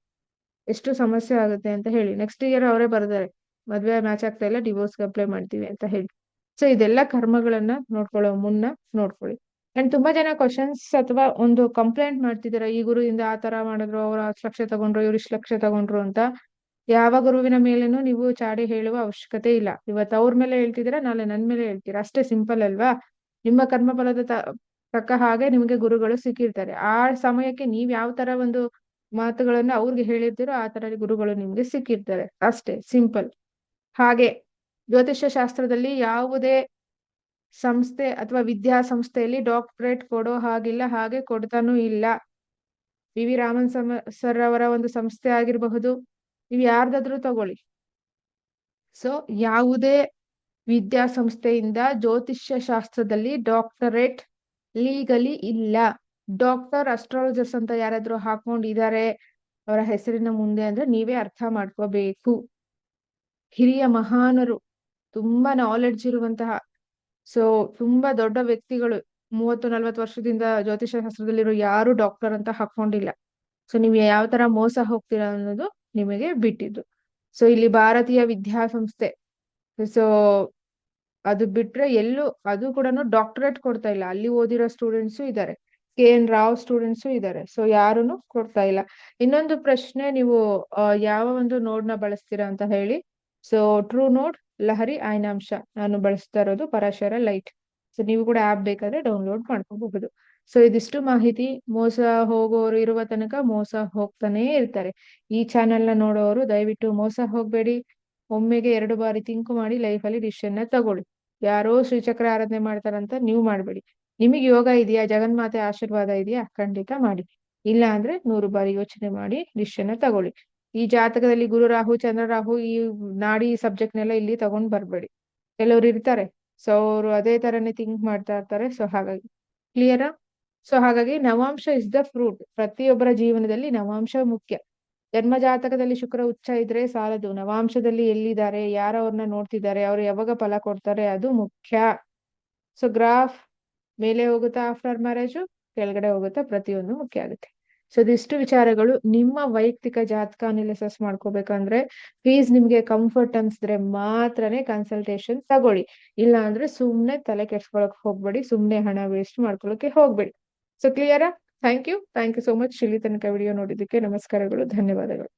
ಎಷ್ಟು ಸಮಸ್ಯೆ ಆಗುತ್ತೆ ಅಂತ ಹೇಳಿ. ನೆಕ್ಸ್ಟ್ ಇಯರ್ ಅವರೇ ಬರ್ತಾರೆ. ಮದ್ವೆ ಮ್ಯಾಚ್ ಆಗ್ತಾ ಇಲ್ಲ ಡಿವೋರ್ಸ್ಗೆ ಅಪ್ಲೈ ಮಾಡ್ತೀವಿ ಅಂತ ಹೇಳಿ. ಸೊ ಇದೆಲ್ಲ ಕರ್ಮಗಳನ್ನ ನೋಡ್ಕೊಳ್ಳೋ ಮುನ್ನ ನೋಡ್ಕೊಳ್ಳಿ. ಅಂಡ್ ತುಂಬಾ ಜನ ಕ್ವಶನ್ಸ್ ಅಥವಾ ಒಂದು ಕಂಪ್ಲೇಂಟ್ ಮಾಡ್ತಿದಾರೆ, ಈ ಗುರುವಿಂದ ಆ ತರ ಮಾಡಿದ್ರು, ಅವ್ರು ಹತ್ತು ಲಕ್ಷ ತಗೊಂಡ್ರು, ಇವ್ರು ಇಷ್ಟು ಲಕ್ಷ ತಗೊಂಡ್ರು ಅಂತ. ಯಾವ ಗುರುವಿನ ಮೇಲೇನು ನೀವು ಚಾಡಿ ಹೇಳುವ ಅವಶ್ಯಕತೆ ಇಲ್ಲ. ಇವತ್ತು ಅವ್ರ ಮೇಲೆ ಹೇಳ್ತಿದ್ದೀರಾ ನಾಳೆ ನನ್ ಮೇಲೆ ಹೇಳ್ತೀರಾ? ಅಷ್ಟೇ ಸಿಂಪಲ್ ಅಲ್ವಾ? ನಿಮ್ಮ ಕರ್ಮಫಲದ ತಕ್ಕ ಹಾಗೆ ನಿಮಗೆ ಗುರುಗಳು ಸಿಕ್ಕಿರ್ತಾರೆ. ಆ ಸಮಯಕ್ಕೆ ನೀವ್ ಯಾವ ತರ ಒಂದು ಮಾತುಗಳನ್ನ ಅವ್ರಿಗೆ ಹೇಳಿರ್ತೀರೋ, ಆ ತರ ಗುರುಗಳು ನಿಮ್ಗೆ ಸಿಕ್ಕಿರ್ತಾರೆ. ಅಷ್ಟೇ ಸಿಂಪಲ್ ಹಾಗೆ. ಜ್ಯೋತಿಷ್ಯ ಶಾಸ್ತ್ರದಲ್ಲಿ ಯಾವುದೇ ಸಂಸ್ಥೆ ಅಥವಾ ವಿದ್ಯಾಸಂಸ್ಥೆಯಲ್ಲಿ ಡಾಕ್ಟರೇಟ್ ಕೊಡೋ ಹಾಗಿಲ್ಲ, ಹಾಗೆ ಕೊಡ್ತಾನೂ ಇಲ್ಲ. V V. ರಾಮನ್ ಸಮ ಸರ್ ಅವರ ಒಂದು ಸಂಸ್ಥೆ ಆಗಿರಬಹುದು. ನೀವು ಯಾರ್ದಾದ್ರೂ ತಗೊಳ್ಳಿ. ಸೊ ಯಾವುದೇ ವಿದ್ಯಾಸಂಸ್ಥೆಯಿಂದ ಜ್ಯೋತಿಷ್ಯ ಶಾಸ್ತ್ರದಲ್ಲಿ ಡಾಕ್ಟರೇಟ್ ಲೀಗಲಿ ಇಲ್ಲ. ಡಾಕ್ಟರ್, ಅಸ್ಟ್ರಾಲಜರ್ಸ್ ಅಂತ ಯಾರಾದ್ರೂ ಹಾಕೊಂಡಿದ್ದಾರೆ ಅವರ ಹೆಸರಿನ ಮುಂದೆ ಅಂದ್ರೆ ನೀವೇ ಅರ್ಥ ಮಾಡ್ಕೋಬೇಕು. ಹಿರಿಯ ಮಹಾನರು ತುಂಬಾ ನಾಲೆಡ್ಜ್ ಇರುವಂತಹ ಸೊ ತುಂಬಾ ದೊಡ್ಡ ವ್ಯಕ್ತಿಗಳು ಮೂವತ್ತು, ನಲ್ವತ್ತು ವರ್ಷದಿಂದ ಜ್ಯೋತಿಷ ಶಾಸ್ತ್ರದಲ್ಲಿರೋ ಯಾರು ಡಾಕ್ಟರ್ ಅಂತ ಹಾಕೊಂಡಿಲ್ಲ ಸೊ ನೀವು ಯಾವ ತರ ಮೋಸ ಹೋಗ್ತೀರಾ ಅನ್ನೋದು ನಿಮಗೆ ಬಿಟ್ಟಿದ್ದು. ಸೊ ಇಲ್ಲಿ ಭಾರತೀಯ ವಿದ್ಯಾಸಂಸ್ಥೆ ಸೊ ಅದು ಬಿಟ್ರೆ ಎಲ್ಲೂ, ಅದು ಕೂಡ ಡಾಕ್ಟರೇಟ್ ಕೊಡ್ತಾ ಇಲ್ಲ. ಅಲ್ಲಿ ಓದಿರೋ ಸ್ಟೂಡೆಂಟ್ಸು ಇದ್ದಾರೆ ಕೆ ಎನ್ ರಾವ್ ಸ್ಟೂಡೆಂಟ್ಸು ಇದ್ದಾರೆ ಸೊ ಯಾರುನು ಕೊಡ್ತಾ ಇಲ್ಲ. ಇನ್ನೊಂದು ಪ್ರಶ್ನೆ ನೀವು ಯಾವ ಒಂದು ನೋಡ್ನ ಬಳಸ್ತೀರಾ ಅಂತ ಹೇಳಿ. ಸೊ ಟ್ರೂ ನೋಡ್ ಲಹರಿ ಆಯ್ನಾಂಶ ನಾನು ಬಳಸ್ತಾ ಇರೋದು ಪರಾಶರ ಲೈಟ್. ಸೊ ನೀವು ಕೂಡ ಆಪ್ ಬೇಕಾದ್ರೆ ಡೌನ್ಲೋಡ್ ಮಾಡ್ಕೋಬಹುದು. ಸೊ ಇದಿಷ್ಟು ಮಾಹಿತಿ. ಮೋಸ ಹೋಗೋರು ಇರುವ ತನಕ ಮೋಸ ಹೋಗ್ತಾನೆ ಇರ್ತಾರೆ. ಈ ಚಾನೆಲ್ನ ನೋಡೋರು ದಯವಿಟ್ಟು ಮೋಸ ಹೋಗ್ಬೇಡಿ. ಒಮ್ಮೆಗೆ ಎರಡು ಬಾರಿ ಥಿಂಕ್ ಮಾಡಿ ಲೈಫ್ ಅಲ್ಲಿ ಡಿಸಿಷನ್ನ ತಗೊಳ್ಳಿ. ಯಾರೋ ಶ್ರೀಚಕ್ರ ಆರಾಧನೆ ಮಾಡ್ತಾರಂತ ನೀವು ಮಾಡ್ಬೇಡಿ. ನಿಮಗೆ ಯೋಗ ಇದೆಯಾ? ಜಗನ್ಮಾತೆ ಆಶೀರ್ವಾದ ಇದೆಯಾ? ಖಂಡಿತ ಮಾಡಿ. ಇಲ್ಲ ಅಂದ್ರೆ ನೂರು ಬಾರಿ ಯೋಚನೆ ಮಾಡಿ ಡಿಸಿಷನ್ ತಗೊಳ್ಳಿ. ಈ ಜಾತಕದಲ್ಲಿ ಗುರು ರಾಹು, ಚಂದ್ರ ರಾಹು ಈ ನಾಡಿ ಸಬ್ಜೆಕ್ಟ್ ನೆಲ್ಲ ಇಲ್ಲಿ ತಗೊಂಡ್ ಬರ್ಬೇಡಿ. ಕೆಲವ್ರು ಇರ್ತಾರೆ. ಸೊ ಅವರು ಅದೇ ತರನೇ ಥಿಂಕ್ ಮಾಡ್ತಾ ಇರ್ತಾರೆ. ಸೊ ಹಾಗಾಗಿ ಕ್ಲಿಯರಾ ಸೊ ಹಾಗಾಗಿ ನವಾಂಶ ಇಸ್ ದ ಫ್ರೂಟ್ ಪ್ರತಿಯೊಬ್ಬರ ಜೀವನದಲ್ಲಿ ನವಾಂಶ ಮುಖ್ಯ. ಜನ್ಮ ಜಾತಕದಲ್ಲಿ ಶುಕ್ರ ಉಚ್ಚ ಇದ್ರೆ ಸಾಲದು. ನವಾಂಶದಲ್ಲಿ ಎಲ್ಲಿದ್ದಾರೆ? ಯಾರವ್ರನ್ನ ನೋಡ್ತಿದ್ದಾರೆ? ಅವ್ರು ಯಾವಾಗ ಫಲ ಕೊಡ್ತಾರೆ? ಅದು ಮುಖ್ಯ. ಸೊ ಗ್ರಾಫ್ ಮೇಲೆ ಹೋಗುತ್ತಾ ಆಫ್ಟರ್ ಮ್ಯಾರೇಜು ಕೆಳಗಡೆ ಹೋಗುತ್ತಾ ಪ್ರತಿಯೊಂದು ಮುಖ್ಯ ಆಗುತ್ತೆ. ಸೊ ಇದಿಷ್ಟು ವಿಚಾರಗಳು ನಿಮ್ಮ ವೈಯಕ್ತಿಕ ಜಾತಕ ಅನಾಲಿಸಿಸ್ ಮಾಡ್ಕೋಬೇಕಂದ್ರೆ ಫೀಸ್ ನಿಮ್ಗೆ ಕಂಫರ್ಟ್ ಅನ್ಸಿದ್ರೆ ಮಾತ್ರನೇ ಕನ್ಸಲ್ಟೇಷನ್ ತಗೊಳ್ಳಿ. ಇಲ್ಲ ಅಂದ್ರೆ ಸುಮ್ನೆ ತಲೆ ಕೆಡ್ಸ್ಕೊಳಕ್ ಹೋಗ್ಬೇಡಿ, ಸುಮ್ನೆ ಹಣ ವೇಸ್ಟ್ ಮಾಡ್ಕೊಳಕ್ಕೆ ಹೋಗ್ಬೇಡಿ. ಸೊ ಕ್ಲಿಯರಾ thank you thank you so much ಇಲ್ಲಿ ತನಕ ವಿಡಿಯೋ ನೋಡಿದ್ದಕ್ಕೆ ನಮಸ್ಕಾರಗಳು. ಧನ್ಯವಾದಗಳು.